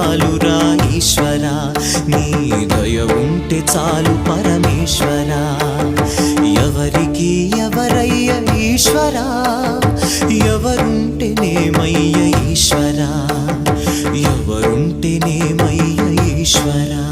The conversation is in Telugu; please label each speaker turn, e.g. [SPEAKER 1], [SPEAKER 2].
[SPEAKER 1] చాలురా ఈశ్వర నీ దయ ఉంటే చాలు పరమేశ్వర. ఎవరికి ఎవరయ్య ఈశ్వర ఎవరుంటే నేమయ్య ఈశ్వర ఎవరుంటే నేమయ్య ఈశ్వరా.